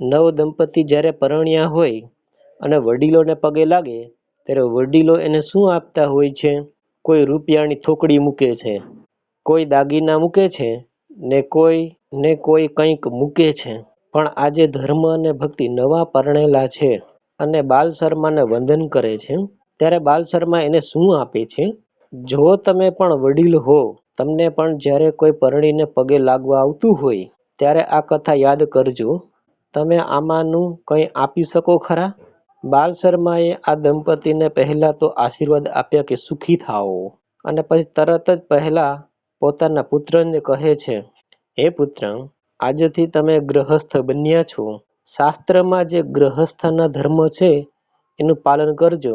નવ દંપતી જ્યારે પરણ્યા હોય અને વડીલોને પગે લાગે, ત્યારે વડીલો એને શું આપતા હોય છે? કોઈ રૂપિયાની થોકડી મૂકે છે, કોઈ દાગીના મૂકે છે, ને કોઈ ને કોઈ કંઈક મૂકે છે. પણ આજે ધર્મ અને ભક્તિ નવા પરણેલા છે અને બાલ શર્માને વંદન કરે છે, ત્યારે બાલ શર્મા એને શું આપે છે? જો તમે પણ વડીલ હો, તમને પણ જ્યારે કોઈ પરણીને પગે લાગવા આવતું હોય, ત્યારે આ કથા યાદ કરજો. તમે આમાંનું કંઈ આપી શકો ખરા? બાલ શર્માએ આ દંપતીને પહેલા તો આશીર્વાદ આપ્યા કે સુખી થાઓ અને પછી તરત જ પહેલા પોતાના પુત્રને કહે છે, હે પુત્ર, આજથી તમે ગ્રહસ્થ બન્યા છો. શાસ્ત્રમાં જે ગ્રહસ્થના ધર્મ છે, એનું પાલન કરજો.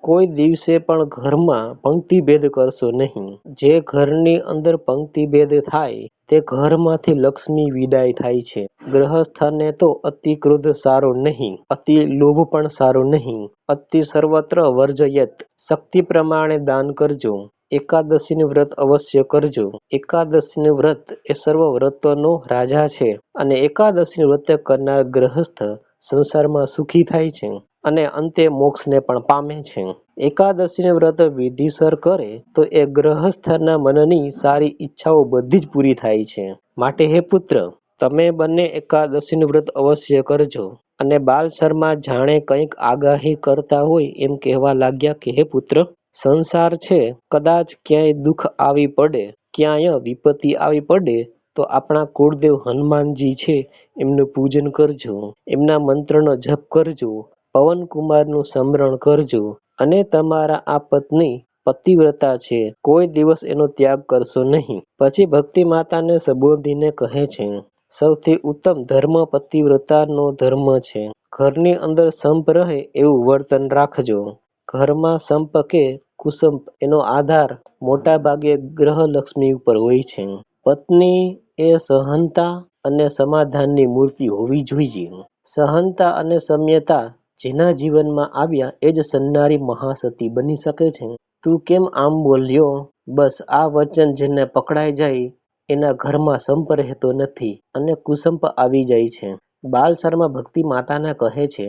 કોઈ દિવસે પણ ઘરમાં પંક્તિભેદ કરશો નહીં. જે ઘરની અંદર પંક્તિભેદ થાય, તે ઘરમાંથી લક્ષ્મી વિદાય થાય છે. ગ્રહસ્થને તો અતિ ક્રોધ સારો નહીં, અતિ લોભ પણ સારો નહીં. અતિ સર્વત્ર વર્જયત. શક્તિ પ્રમાણે દાન કરજો. એકાદશીનું વ્રત અવશ્ય કરજો. એકાદશીનું વ્રત એ સર્વ વ્રતોનો રાજા છે. અને એકાદશીનું વ્રત કરનાર ગ્રહસ્થ સંસારમાં સુખી થાય છે. અને અંતે મોક્ષને પણ પામે છે. એકાદશીને વ્રત વિધિસર કરે તો એ ગ્રહસ્થના મનની સારી ઈચ્છાઓ બધી જ પૂરી થાય છે. માટે હે પુત્ર, તમે બંને એકાદશીનું વ્રત અવશ્ય કરજો. અને બાલ શર્મા જાણે કંઈક આગાહી કરતા હોય એમ કહેવા લાગ્યા કે, હે પુત્ર, સંસાર છે, કદાચ ક્યાંય દુઃખ આવી પડે, ક્યાંય વિપત્તિ આવી પડે, તો આપણા કુળદેવ હનુમાનજી છે, એમનું પૂજન કરજો. એમના મંત્રનો જપ કરજો. પવનકુમારનું સ્મરણ કરજો અને તમારા આ પત્ની પતિવ્રતા છે. કોઈ દિવસ એનો ત્યાગ કરશો નહીં. પછી ભક્તિ માતાને સંબોધીને કહે છે, સૌથી ઉત્તમ ધર્મ પતિવ્રતાનો ધર્મ છે. ઘરની અંદર સંપ રહે એવું વર્તન રાખજો. ઘરમાં સંપ કે કુસંપ એનો આધાર મોટા ભાગે ગ્રહ લક્ષ્મી ઉપર હોય છે. પત્ની એ સહનતા અને સમાધાનની મૂર્તિ હોવી જોઈએ. સહનતા અને સમ્યતા જેના જીવનમાં આવ્યા એ જ સન્નારી મહાસતી બની શકે છે. તું કેમ આમ બોલ્યો? બસ આ વચન જેને પકડાઈ જાય એના ઘરમાં સંપ રહેતો નથી અને કુસંપ આવી જાય છે. બાલ શર્મા ભક્તિ માતાના કહે છે,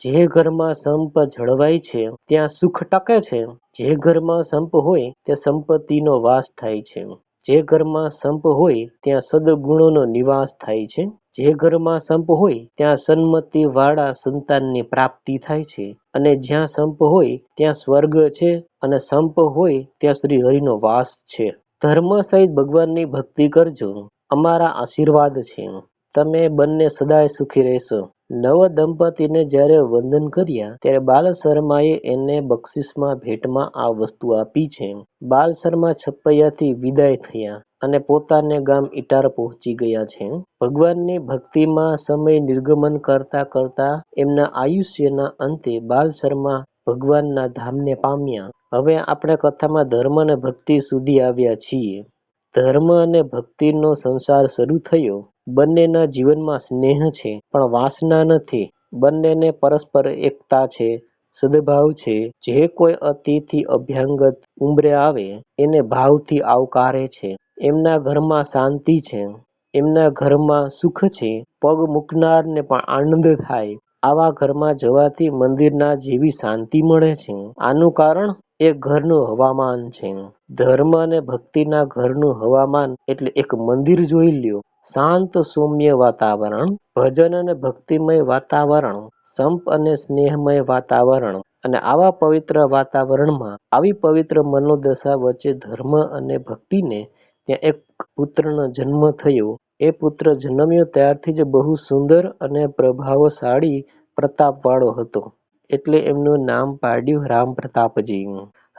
જે ઘરમાં સંપ જળવાય છે, ત્યાં સુખ ટકે છે. જે ઘરમાં સંપ હોય, ત્યાં સંપત્તિનો વાસ થાય છે. જે ઘરમાં સંપ હોય, ત્યાં સદગુણોનો નિવાસ થાય છે. જે ઘરમાં સંપ હોય, ત્યાં સન્મતિ વાળા સંતાનની પ્રાપ્તિ થાય છે. અને જ્યાં સંપ હોય, ત્યાં સ્વર્ગ છે અને સંપ હોય, ત્યાં શ્રી હરિનો વાસ છે. ધર્મ સહિત ભગવાનની ભક્તિ કરજો. અમારા આશીર્વાદ છે. તમે બંને સદાય સુખી રહેશો. નવ દંપતીને જ્યારે વંદન કર્યા, ત્યારે બાલ શર્માએ એને બક્ષિસમાં ભેટમાં આ વસ્તુ આપી છે. બાલ શર્મા છપૈયાથી વિદાય થયા. અને પોતાને ગામ ઇટાર પહોંચી ગયા છે. ભગવાનની ભક્તિમાં સમય નિર્ગમન કરતા કરતા એમના આયુષ્યના અંતે બાલ શર્મા ભગવાનના ધામને પામ્યા. હવે આપણે કથામાં ધર્મ અને ભક્તિ સુધી આવ્યા છીએ. ધર્મ અને ભક્તિનો સંસાર શરૂ થયો. બંનેના જીવનમાં સ્નેહ છે, પણ વાસના નથી. બંનેને પરસ્પર એકતા છે, સદભાવ છે. જે કોઈ અતિથિ અભ્યાંગત ઉંમરે આવે, એને ભાવથી આવકારે છે. એમના ઘરમાં શાંતિ છે, એમના ઘરમાં સુખ છે, પગ મૂકનારને પણ આનંદ થાય. આવા ઘરમાં જવાથી મંદિરના જેવી શાંતિ મળે છે. આનું કારણ એ ઘરનું હવામાન છે. ધર્મ અને ભક્તિના ઘરનું હવામાન એટલે એક મંદિર જોઈ લ્યો. શાંત સૌમ્ય વાતાવરણ, ભજન અને ભક્તિમય વાતાવરણ, સંપ અને સ્નેહમય વાતાવરણ અને આવા પવિત્ર વાતાવરણમાં આવી પવિત્ર મનોદશા વચ્ચે ધર્મ અને ભક્તિને ત્યાં એક પુત્રનો જન્મ થયો. એ પુત્ર જન્મ્યો ત્યારથી જ બહુ સુંદર અને પ્રભાવશાળી પ્રતાપવાળો હતો. એટલે એમનું નામ પાડ્યું રામ પ્રતાપજી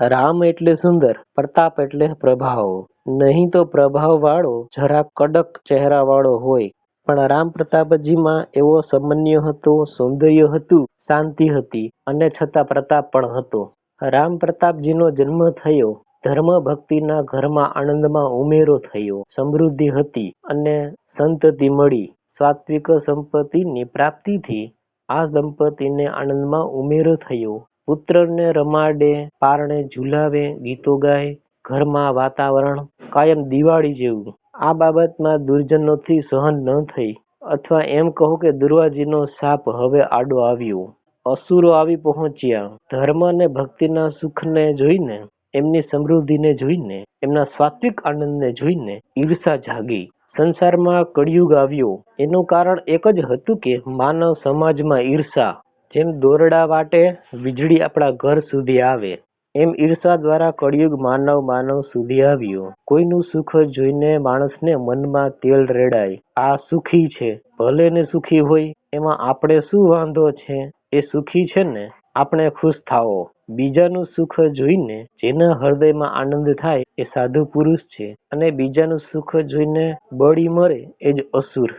રામ એટલે સુંદર, પ્રતાપ એટલે પ્રભાવ. નહીં તો પ્રભાવવાળો જરા કડક ચહેરાવાળો હોય. પણ રામ પ્રતાપજીમાં એવો સમન્ય હતો, સૌંદર્ય હતું, શાંતિ હતી અને છતાં પ્રતાપ પણ હતો. રામ પ્રતાપજીનો જન્મ થયો. ધર્મ ભક્તિના ઘરમાં આનંદમાં ઉમેરો થયો. સમૃદ્ધિ હતી અને સંતતિ મળી. સાત્વિક સંપત્તિની પ્રાપ્તિથી આ દંપતીને આનંદમાં ઉમેરો થયો. પુત્રને રમાડે, પારણે ઝુલાવે, ગીતો ગાય, ઘરમાં વાતાવરણ કાયમ દિવાળી જેવું. આ બાબતમાં દુર્જનોથી સહન ન થઈ અથવા એમ કહો કે દુર્વાજીનો સાપ હવે આડો આવ્યો. અસુરો આવી પહોંચ્યા. ધર્મ અને ભક્તિના સુખને જોઈને એમની સમૃદ્ધિને જોઈને, એમના સાત્વિક આનંદને જોઈને ઈર્ષા જાગી. સંસારમાં કળિયુગ આવ્યો. એનું કારણ એક જ હતું કે માનવ સમાજમાં ઈર્ષા. જેમ દોરડા વાટે વીજળી આપણા ઘર સુધી આવે, એમ ઈર્ષા દ્વારા કળિયુગ માનવ માનવ સુધી આવ્યો. કોઈનું સુખ જોઈને માણસને મનમાં તેલ રેડાય. આ સુખી છે. ભલે ને સુખી હોય, એમાં આપણે શું વાંધો છે? એ સુખી છે ને? આપણે ખુશ થાઓ. બીજાનું સુખ જોઈને જેના હૃદયમાં આનંદ થાય એ સાધુ પુરુષ છે અને બીજાનું સુખ જોઈને બળી મરે એ જ અસુર.